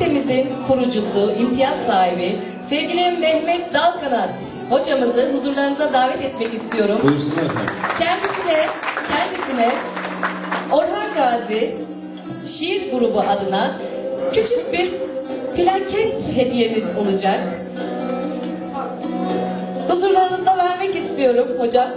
Ünitemizin kurucusu, imtiyaz sahibi, sevgili Mehmet Dalkanat hocamızı huzurlarınıza davet etmek istiyorum. Buyursunlar efendim. Kendisine, kendisine Orhan Gazi şiir grubu adına küçük bir plaket hediyemiz olacak. Huzurlarınızda vermek istiyorum hocam.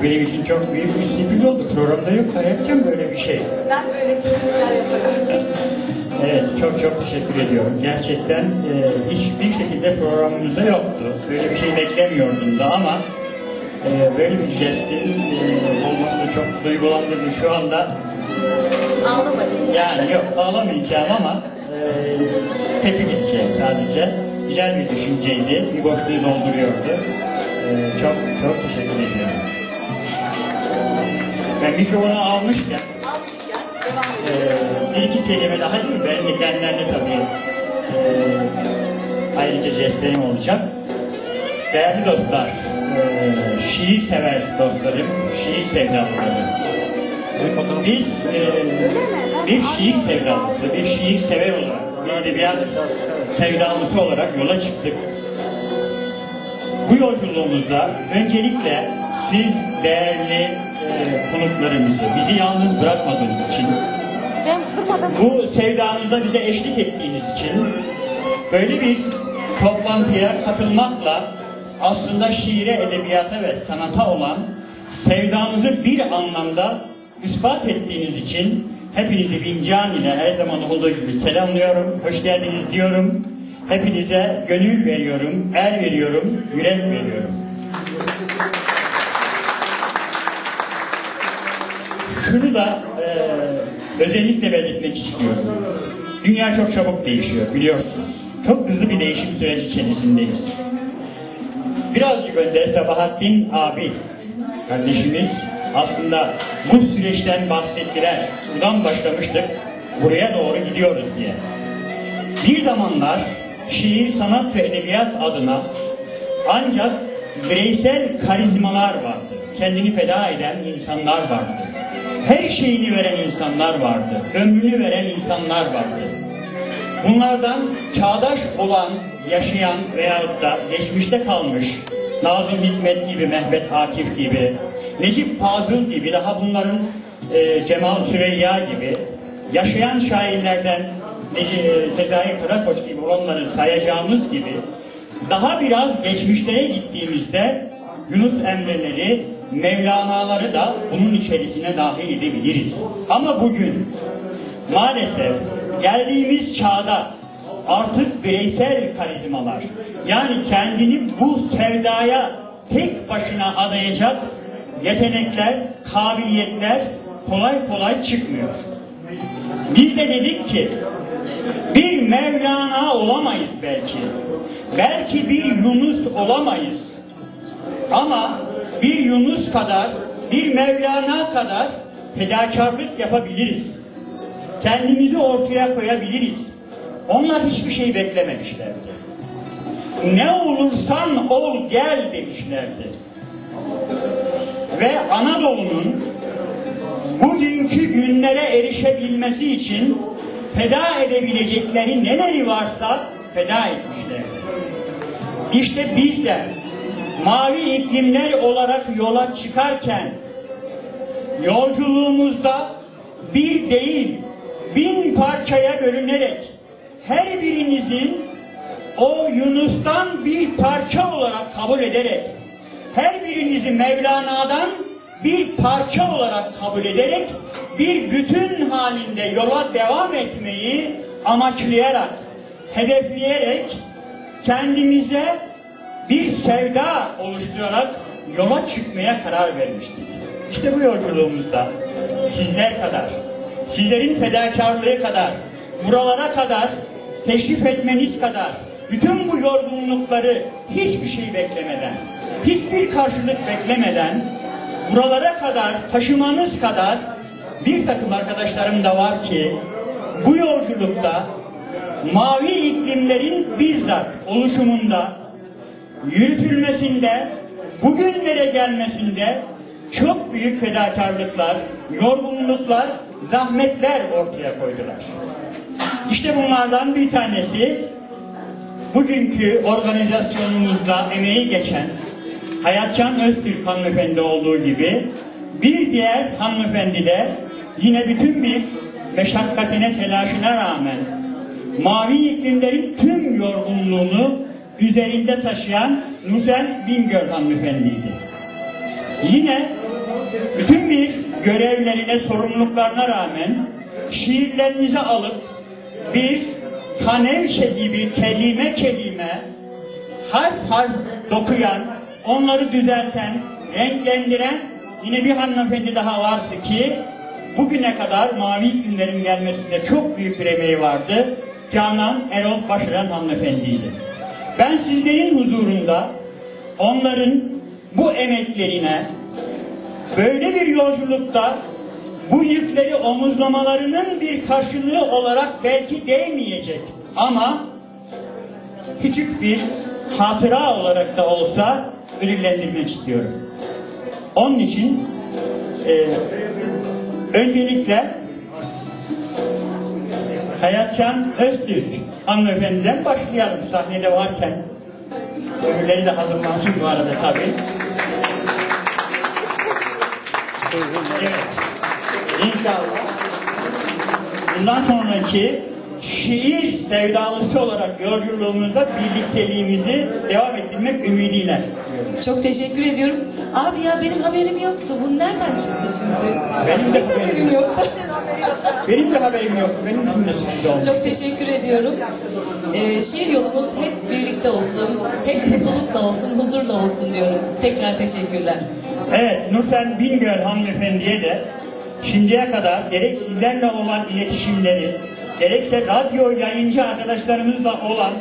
Bu benim için çok büyük bir sürpriz oldu. Programda yok hayatım böyle bir şey. Ben böyle sürprizler yaparım. Evet, çok çok teşekkür ediyorum. Gerçekten e, hiçbir şekilde programımızda yoktu. Böyle bir şey beklemiyordum da ama e, böyle bir jestin e, olması çok duygulandırdı şu anda. Ağlamadım. Yani yok ağlamayacağım ama e, tepki edeceğim sadece. Güzel bir düşünceydi. Bir boşluğu dolduruyordu. E, çok çok teşekkür ediyorum. Ben mikrofonu almışken Almayacağız. Devam edelim. bir iki kelime daha değil mi? Benim de kendilerine tabii e, ayrıca jestlerim olacak. Değerli dostlar, e, şiir sever dostlarım, şiir sevdalıları. Biz e, bir şiir sevdalısı, bir şiir sever olarak, bir edebiyat sevdalısı olarak yola çıktık. Bu yolculuğumuzda öncelikle siz değerli e, konuklarımızı bizi yalnız bırakmadığınız için bu sevdanızda bize eşlik ettiğiniz için böyle bir toplantıya katılmakla aslında şiire, edebiyata ve sanata olan sevdanızı bir anlamda ispat ettiğiniz için hepinizi bin can ile her zaman olduğu gibi selamlıyorum. Hoş geldiniz diyorum. Hepinize gönül veriyorum, er veriyorum, yürek veriyorum. Şunu da e, özellikle belirtmek istiyorum. Dünya çok çabuk değişiyor biliyorsunuz. Çok hızlı bir değişim süreci içerisindeyiz. Birazcık önce Sabahattin abi kardeşimiz aslında bu süreçten bahsettiler. Şuradan başlamıştık, buraya doğru gidiyoruz diye. Bir zamanlar şiir, sanat ve edebiyat adına ancak bireysel karizmalar vardı. Kendini feda eden insanlar vardı. Her şeyini veren insanlar vardı. Ömrünü veren insanlar vardı. Bunlardan çağdaş olan, yaşayan veyahut da geçmişte kalmış Nazım Hikmet gibi, Mehmet Akif gibi, Necip Fazıl gibi, daha bunların e, Cemal Süreyya gibi yaşayan şairlerden e, Sezai Karakoç gibi olanları sayacağımız gibi daha biraz geçmişlere gittiğimizde Yunus Emre'leri, Mevlana'ları da bunun içerisine dahil edebiliriz. Ama bugün maalesef geldiğimiz çağda artık bireysel karizmalar yani kendini bu sevdaya tek başına adayacak yetenekler, kabiliyetler kolay kolay çıkmıyor. Biz de dedik ki bir Mevlana olamayız belki. Belki bir Yunus olamayız. Ama bir Yunus kadar, bir Mevlana kadar fedakarlık yapabiliriz. Kendimizi ortaya koyabiliriz. Onlar hiçbir şey beklememişlerdi. Ne olursan ol gel demişlerdi. Ve Anadolu'nun bugünkü günlere erişebilmesi için feda edebilecekleri neleri varsa feda etmişlerdi. İşte biz de mavi iklimler olarak yola çıkarken yolculuğumuzda bir değil bin parçaya bölünerek her birinizin o Yunus'tan bir parça olarak kabul ederek her birinizi Mevlana'dan bir parça olarak kabul ederek bir bütün halinde yola devam etmeyi amaçlayarak, hedefleyerek kendimize bir sevda oluşturarak yola çıkmaya karar vermiştik. İşte bu yolculuğumuzda sizler kadar, sizlerin fedakarlığı kadar, buralara kadar teşrif etmeniz kadar, bütün bu yorgunlukları hiçbir şey beklemeden, hiçbir karşılık beklemeden, buralara kadar taşımanız kadar bir takım arkadaşlarım da var ki, bu yolculukta mavi iklimlerin bizzat oluşumunda, yürütülmesinde, bugünlere gelmesinde çok büyük fedakarlıklar, yorgunluklar zahmetler ortaya koydular. İşte bunlardan bir tanesi bugünkü organizasyonumuzda emeği geçen Hayatcan Öztürk hanımefendi olduğu gibi bir diğer hanımefendi de yine bütün bir meşakkatine telaşına rağmen mavi iklimlerin tüm yorgunluğunu üzerinde taşıyan Nursel Bingöl hanımefendiydi. Yine bütün bir görevlerine, sorumluluklarına rağmen şiirlerinizi alıp bir kanevşe gibi kelime kelime harf harf dokuyan, onları düzelten, renklendiren yine bir hanımefendi daha vardı ki bugüne kadar mavi iklimlerin gelmesinde çok büyük bir emeği vardı. Canan Erol Başaran hanımefendiydi. Ben sizlerin huzurunda onların bu emeklerine böyle bir yolculukta bu yükleri omuzlamalarının bir karşılığı olarak belki değmeyecek ama küçük bir hatıra olarak da olsa ödüllendirmek istiyorum. Onun için e, öncelikle Hayatcan Öztürk hanımefendiden başlayalım sahnede varken. Öbürleri de hazırlansın bu arada tabii. Evet. İnşallah. Bundan sonraki şiir sevdalısı olarak yolculuğumuzda birlikteliğimizi devam ettirmek ümidiyle. Çok teşekkür ediyorum. Abi ya benim haberim yoktu. Bu nereden çıktı şimdi? Benim de haberim yok. Benim de haberim yok. Benim için de sürpriz oldu. Çok teşekkür ediyorum. Ee, şiir yolumuz hep birlikte olsun, hep mutlulukla olsun, huzurla olsun diyorum. Tekrar teşekkürler. Evet, Nursel Bingöl hanımefendiye de şimdiye kadar gerek sizlerle olan iletişimleri, gerekse radyo yayıncı arkadaşlarımızla olan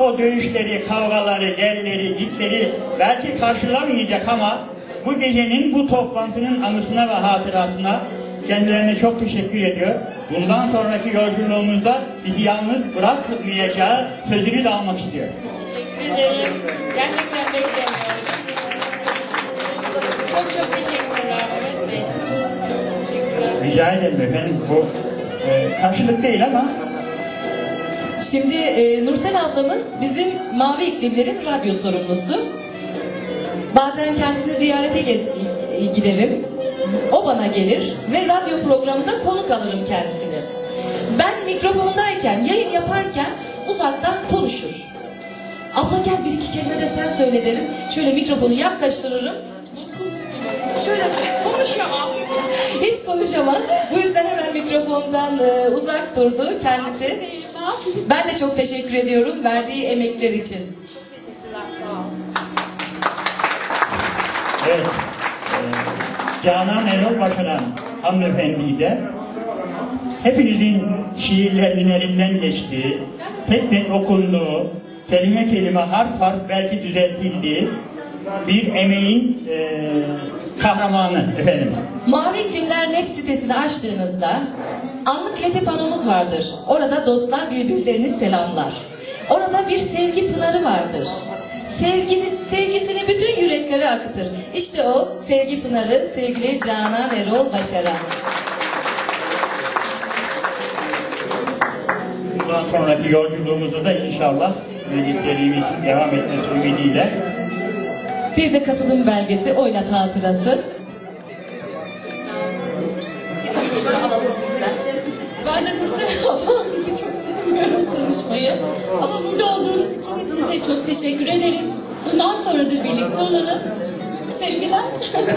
o dövüşleri, kavgaları, yerleri, gitleri belki karşılamayacak ama bu gecenin, bu toplantının anısına ve hatırasına kendilerine çok teşekkür ediyor. Bundan sonraki yolculuğumuzda bizi yalnız bırakmayacağı sözünü de almak istiyor. Teşekkür ederim. Gerçekten beklemiyorum. Çok çok teşekkürler Mehmet Bey. Teşekkürler. Rica ederim efendim. Bu e, karşılık değil ama Şimdi e, Nursel ablamız bizim Mavi İklimler'in radyo sorumlusu. Bazen kendisini ziyarete giderim. O bana gelir ve radyo programında konuk alırım kendisini. Ben mikrofondayken, yayın yaparken uzaktan konuşur. Abla gel bir iki kelime de sen söyle derim. Şöyle mikrofonu yaklaştırırım. Şöyle konuşamam. Hiç konuşamaz. Bu yüzden hemen mikrofondan e, uzak durdu kendisi. Ben de çok teşekkür ediyorum verdiği emekler için. Teşekkürler. Sağ olun. Evet. Canan Erol Başaran hanımefendiyi de hepinizin şiirlerinin elinden geçtiği, tek tek okunduğu, kelime kelime harf harf belki düzeltildiği bir emeğin e, kahramanı efendim. Mavi İklimler Net sitesini açtığınızda anlık lete panomuz vardır. Orada dostlar birbirlerini selamlar. Orada bir sevgi pınarı vardır. Sevgini, sevgisini bütün yüreklere akıtır. İşte o sevgi pınarı sevgili Canan Erol Başaran. Bundan sonraki yolculuğumuzda da inşallah birlikteliğimiz devam etmesi ümidiyle Bir de katılım belgesi oynat hatırası. Ben de ablam gibi çok sevmiyorum konuşmayı. Ama burada için size çok teşekkür ederiz. Bundan sonra da birlikte olalım. Sevgiler.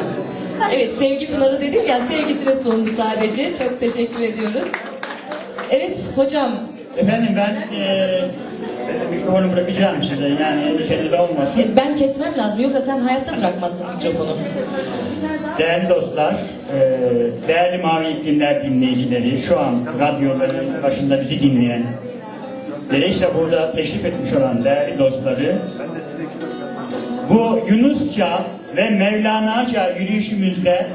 Evet sevgi pınarı dedim ya sevgisine sundu sadece. Çok teşekkür ediyoruz. Evet hocam Efendim ben e, mikrofonu bırakacağım size yani endişeniz olmasın. e, ben kesmem lazım yoksa sen hayatta bırakmazsın mikrofonu. Değerli dostlar, e, değerli Mavi İklimler dinleyicileri, şu an radyoların başında bizi dinleyen, gerekse burada teşrif etmiş olan değerli dostları, bu Yunusça ve Mevlana'ca yürüyüşümüzde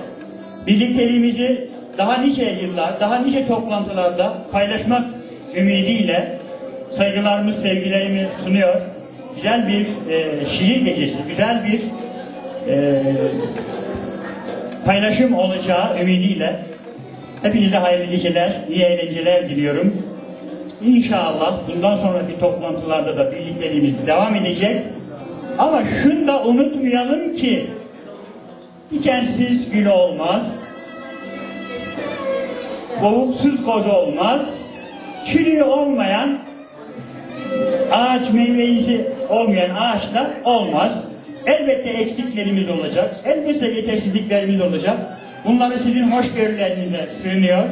birlikteliğimizi daha nice yıllar, daha nice toplantılarda paylaşmak ümidiyle saygılarımız, sevgilerimi sunuyor. Güzel bir e, şiir gecesi, güzel bir e, paylaşım olacağı ümidiyle Hepinize hayırlı geceler, iyi eğlenceler diliyorum. İnşallah bundan sonraki toplantılarda da birlikteliğimiz devam edecek. Ama şunu da unutmayalım ki dikensiz gül olmaz, kovuksuz koz olmaz, çürüğü olmayan ağaç meyvesi olmayan ağaçlar olmaz. Elbette eksiklerimiz olacak. Elbette yetersizliklerimiz olacak. Bunları sizin hoşgörülerinize sığınıyor.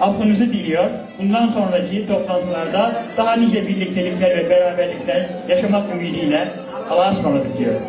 Affınızı diliyor. Bundan sonraki toplantılarda daha nice birliktelikler ve beraberlikler yaşamak ümidiyle Allah'a ısmarladık diyorum.